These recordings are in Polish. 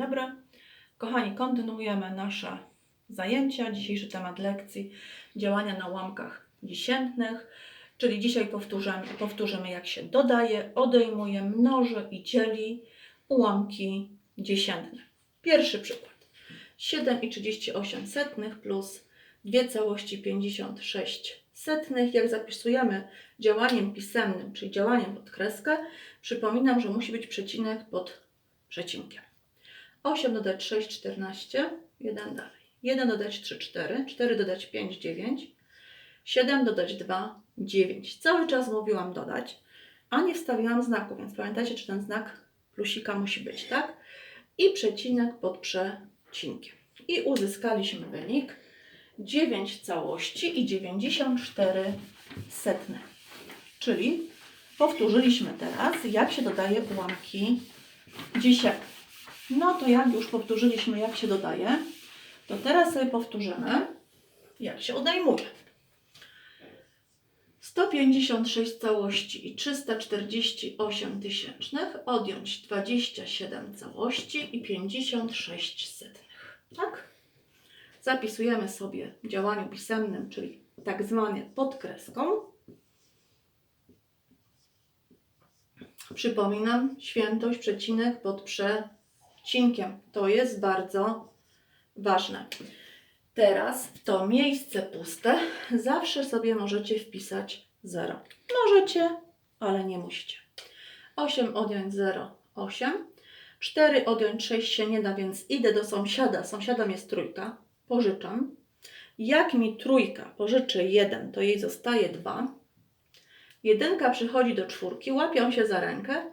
Dobry. Kochani, kontynuujemy nasze zajęcia. Dzisiejszy temat lekcji działania na ułamkach dziesiętnych, czyli dzisiaj powtórzymy, jak się dodaje, odejmuje, mnoży i dzieli ułamki dziesiętne. Pierwszy przykład. 7,38 setnych plus 2,56 setnych. Jak zapisujemy działaniem pisemnym, czyli działaniem pod kreskę, przypominam, że musi być przecinek pod przecinkiem. 8 dodać 6, 14, 1 dalej. 1 dodać 3, 4, 4 dodać 5, 9, 7 dodać 2, 9. Cały czas mówiłam dodać, a nie wstawiłam znaku, więc pamiętajcie, czy ten znak plusika musi być, tak? I przecinek pod przecinkiem. I uzyskaliśmy wynik 9 całości i 94 setne. Czyli powtórzyliśmy teraz, jak się dodaje ułamki dziesiętne. No to jak już powtórzyliśmy, jak się dodaje, to teraz sobie powtórzymy, jak się odejmuje. 156 całości i 348 tysięcznych odjąć 27 całości i 56 setnych. Tak? Zapisujemy sobie w działaniu pisemnym, czyli tak zwane pod kreską. Przypominam, świętość, przecinek pod przecinkiem. To jest bardzo ważne. Teraz to miejsce puste zawsze sobie możecie wpisać 0. Możecie, ale nie musicie. 8 odjąć 0, 8. 4 odjąć 6 się nie da, więc idę do sąsiada. Sąsiadem jest trójka. Pożyczam. Jak mi trójka pożyczy 1, to jej zostaje 2. Jedynka przychodzi do czwórki, łapią się za rękę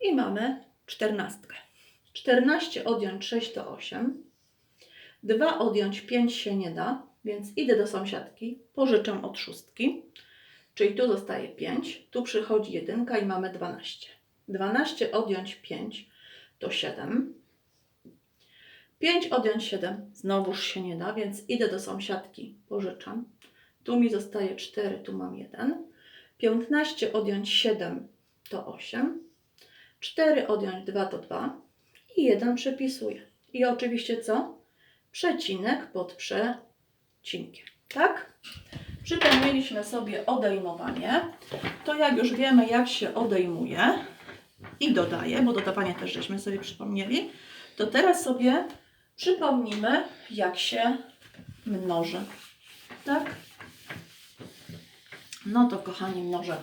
i mamy czternastkę. 14 odjąć 6 to 8. 2 odjąć 5 się nie da, więc idę do sąsiadki, pożyczam od szóstki, czyli tu zostaje 5, tu przychodzi jedynka i mamy 12. 12 odjąć 5 to 7. 5 odjąć 7 znowuż się nie da, więc idę do sąsiadki, pożyczam. Tu mi zostaje 4, tu mam 1. 15 odjąć 7 to 8. 4 odjąć 2 to 2. I 1 przepisuję. I oczywiście co? Przecinek pod przecinkiem. Tak? Przypomnieliśmy sobie odejmowanie. To jak już wiemy, jak się odejmuje i dodaje, bo dodawanie też żeśmy sobie przypomnieli, to teraz sobie przypomnimy, jak się mnoży. Tak? No to kochani, mnożymy.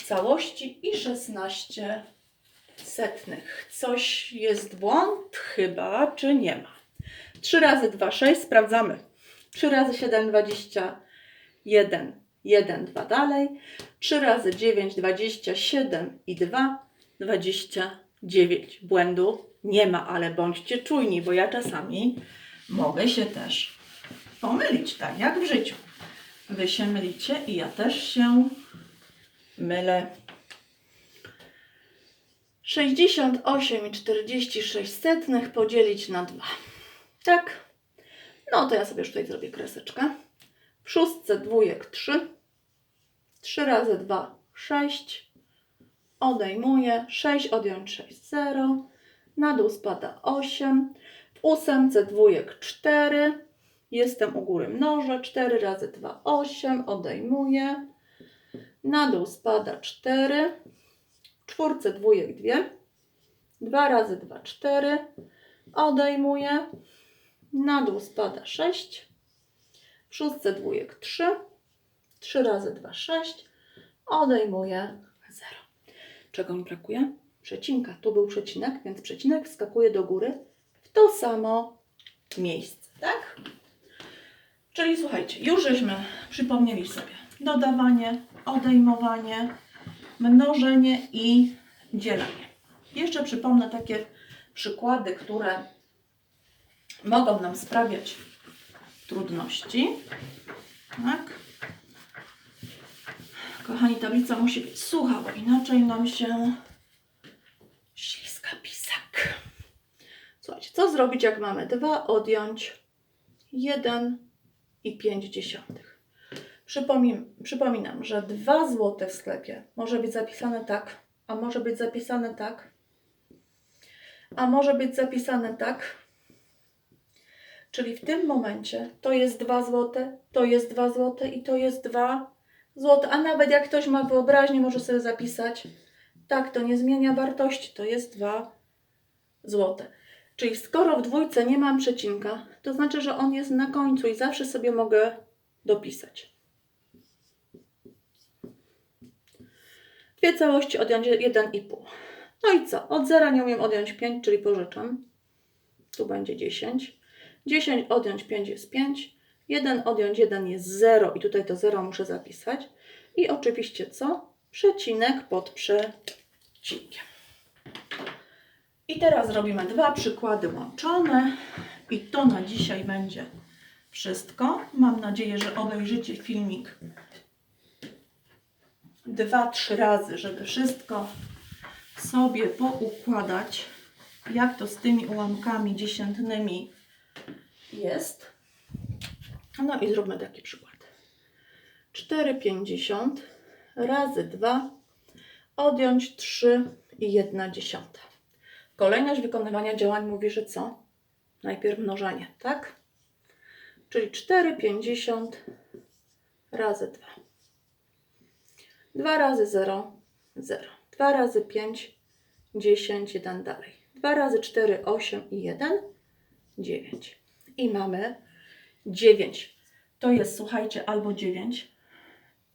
całości i 16 setnych. Coś jest błąd chyba, czy nie ma? 3 razy 2, 6, sprawdzamy. 3 razy 7, 21, 1, 2 dalej. 3 razy 9, 27 i 2, 29. Błędu nie ma, ale bądźcie czujni, bo ja czasami mogę się też pomylić, tak jak w życiu. Wy się mylicie i ja też się mylę. 68,46 setnych podzielić na 2. Tak? No to ja sobie już tutaj zrobię kreseczkę. W szóstce dwójek 3. 3 razy 2, 6. Odejmuję. 6 odjąć 6, 0. Na dół spada 8. W ósemce dwójek 4. Jestem u góry mnożę. 4 razy 2, 8. Odejmuję. Na dół spada 4. W czwórce dwójek 2. 2 razy 2, 4. Odejmuję. Na dół spada 6. W szóstce dwójek 3. 3 razy 2, 6. Odejmuję 0. Czego mi brakuje? Przecinka. Tu był przecinek, więc przecinek wskakuje do góry w to samo miejsce, tak? Czyli słuchajcie, już żeśmy przypomnieli sobie dodawanie, odejmowanie, mnożenie i dzielenie. Jeszcze przypomnę takie przykłady, które mogą nam sprawiać trudności. Tak. Kochani, tablica musi być sucha, bo inaczej nam się śliska pisak. Słuchajcie, co zrobić, jak mamy 2 odjąć 1 i 5 dziesiątych? Przypomin, przypominam, że 2 złote w sklepie może być zapisane tak, a może być zapisane tak, a może być zapisane tak. Czyli w tym momencie to jest 2 złote, to jest 2 złote i to jest 2 złote. A nawet jak ktoś ma wyobraźnię, może sobie zapisać. Tak, to nie zmienia wartości, to jest 2 złote. Czyli skoro w dwójce nie mam przecinka, to znaczy, że on jest na końcu i zawsze sobie mogę dopisać. Dwie całości odjąć 1,5. No i co? Od zera nie umiem odjąć 5, czyli pożyczam. Tu będzie 10. 10 odjąć 5 jest 5. 1 odjąć 1 jest 0 i tutaj to 0 muszę zapisać. I oczywiście co? Przecinek pod przecinkiem. I teraz robimy dwa przykłady łączone i to na dzisiaj będzie wszystko. Mam nadzieję, że obejrzycie filmik dwa, trzy razy, żeby wszystko sobie poukładać, jak to z tymi ułamkami dziesiętnymi jest. No i zróbmy taki przykład. 4,50 razy 2 odjąć 3 i 1 dziesiąta. Kolejność wykonywania działań mówi, że co? Najpierw mnożenie, tak? Czyli 4,50 razy 2. 2 razy 0, 0. 2 razy 5, 10, 1 dalej. 2 razy 4, 8 i 1, 9. I mamy 9. To jest, słuchajcie, albo 9,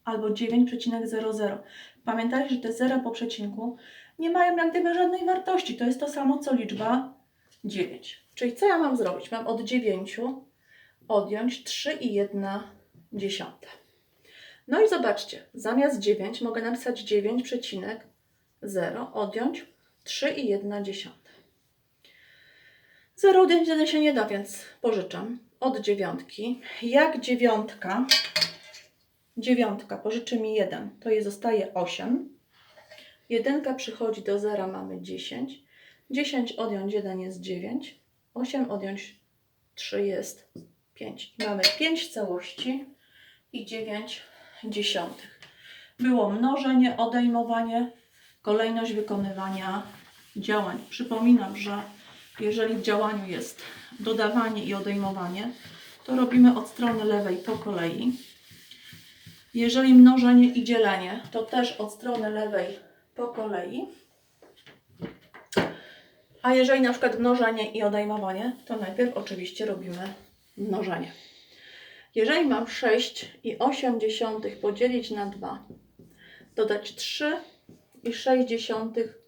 albo 9,00. Pamiętajcie, że te zera po przecinku nie mają jak gdyby żadnej wartości. To jest to samo, co liczba 9. Czyli co ja mam zrobić? Mam od 9 odjąć 3 i 1 dziesiąte. No i zobaczcie, zamiast 9 mogę napisać 9,0 odjąć 3 i 1 dziesiąte. 0 odjąć 1 się nie da, więc pożyczam od dziewiątki. Jak dziewiątka, dziewiątka pożyczy mi 1, to jej zostaje 8. Jedynka przychodzi do zera, mamy 10. 10 odjąć 1 jest 9. 8 odjąć 3 jest 5. I mamy 5 całości i 9 dziesiątych. Było mnożenie, odejmowanie, kolejność wykonywania działań. Przypominam, że jeżeli w działaniu jest dodawanie i odejmowanie, to robimy od strony lewej po kolei. Jeżeli mnożenie i dzielenie, to też od strony lewej po kolei. A jeżeli na przykład mnożenie i odejmowanie, to najpierw oczywiście robimy mnożenie. Jeżeli mam 6 i 8 dziesiątych podzielić na 2, dodać 3 i 6 dziesiątych,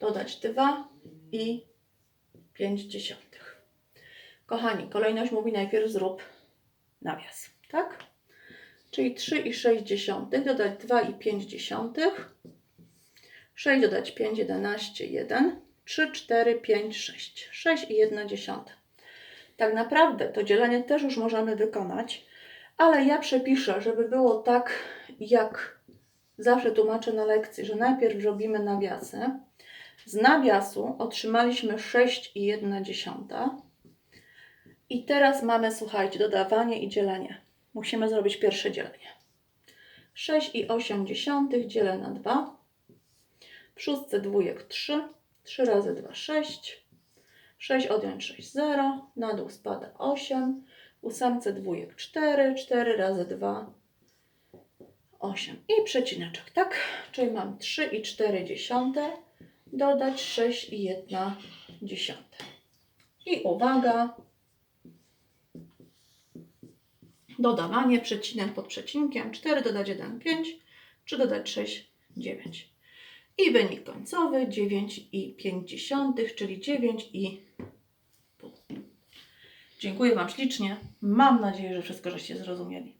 dodać 2 i 5 dziesiątych. Kochani, kolejność mówi najpierw zrób nawias, tak? Czyli 3 i 6 dziesiątych, dodać 2 i 5 dziesiątych, 6 dodać 5, 11, 1, 3, 4, 5, 6. 6 i 1 dziesiąta. Tak naprawdę to dzielenie też już możemy wykonać, ale ja przepiszę, żeby było tak, jak zawsze tłumaczę na lekcji, że najpierw robimy nawiasy. Z nawiasu otrzymaliśmy 6 i 1 dziesiąta. I teraz mamy, słuchajcie, dodawanie i dzielenie. Musimy zrobić pierwsze dzielenie. 6 i 8 dziesiątych dzielę na 2. W szóstce dwójek 3. 3 razy 2, 6. 6 odjąć 6, 0. Na dół spada 8. W ósemce dwójek 4. 4 razy 2, 8. I przecineczek, tak? Czyli mam 3 i 4 dziesiąte. Dodać 6 i 1 dziesiąte. I uwaga. Dodawanie, przecinek pod przecinkiem. 4 dodać 1, 5. 3 dodać 6, 9. I wynik końcowy 9,5, czyli 9,5. Dziękuję Wam ślicznie. Mam nadzieję, że wszystko żeście zrozumieli.